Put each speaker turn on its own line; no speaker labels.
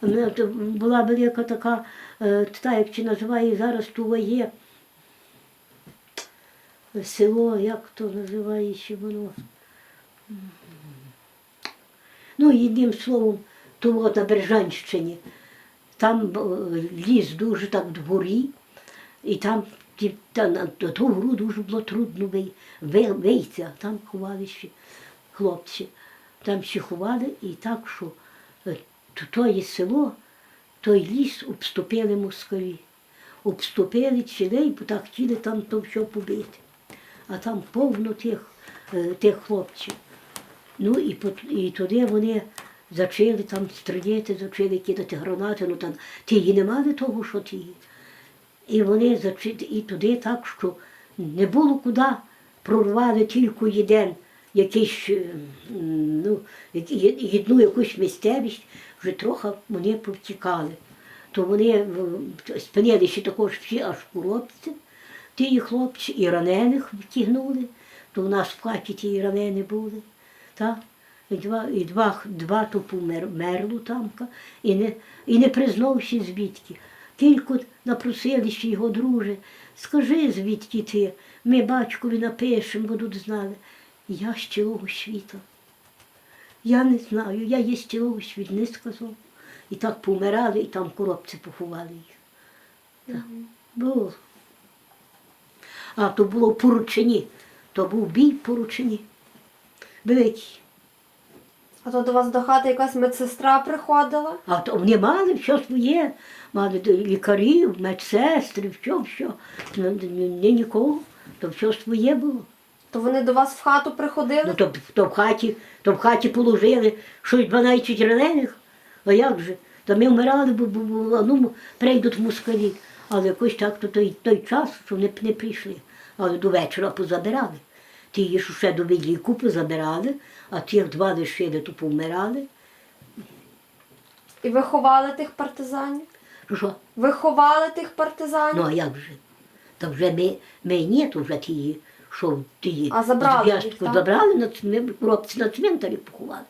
То Була велика така, е, та як чи називає зараз ту є село, як то називає ще воно. Ну, одним словом, то от на Бережанщині. Там е, ліс дуже так дворі, і там та, на ту гору дуже було трудно вийти, а там ховали ще хлопці. Там ще ховали і так, що е, то, то є село, той ліс обступили москалі. Обступили цілей, бо так хотіли там то все побити. А там повно тих, е, тих хлопців. Ну і, і туди вони зачали там стріляти, зачали кидати гранати, ну там ті не мали того, що ті. І вони зачали, і туди так, що не було куди, прорвали тільки один якийсь, е, ну, одну якусь місцевість, вже трохи вони повтікали. То вони в- спинили ще також всі аж коробці, ті хлопці, і ранених втягнули, то в нас в хаті ті ранені були. Так? І два, і два, два то померло тамка, і не, і не признався звідки. Тільки напросили ще його друже, скажи, звідки ти, ми батькові напишемо, будуть знали. Я з цілого світу. Я не знаю, я є з цілого світу, не сказав. І так помирали, і там коробці поховали їх. Так. Було. А то було в Поручині, то був бій в Поручині. Великий.
А то до вас до хати якась медсестра приходила?
А то вони мали все своє, мали лікарів, медсестри, все, все. Ну, ні нікого, то все своє було.
То вони до вас в хату приходили?
Ну то, то в хаті, то в хаті положили щось 12 ранених. А як же? Та ми вмирали, бо, бо, бо ну, прийдуть москалі. Але якось так то той, той час, що не, не прийшли. Але до вечора позабирали. Ті, що ще до віку позабирали, а тих два лишили, то повмирали.
І ви ховали тих партизанів?
Що, Що?
Ви ховали тих партизанів?
Ну а як же? Та вже ми, ми ні, то вже ті, що ті
А забрали
зв'язку
їх, так?
забрали, на, ц- хлопці на цвинтарі поховали.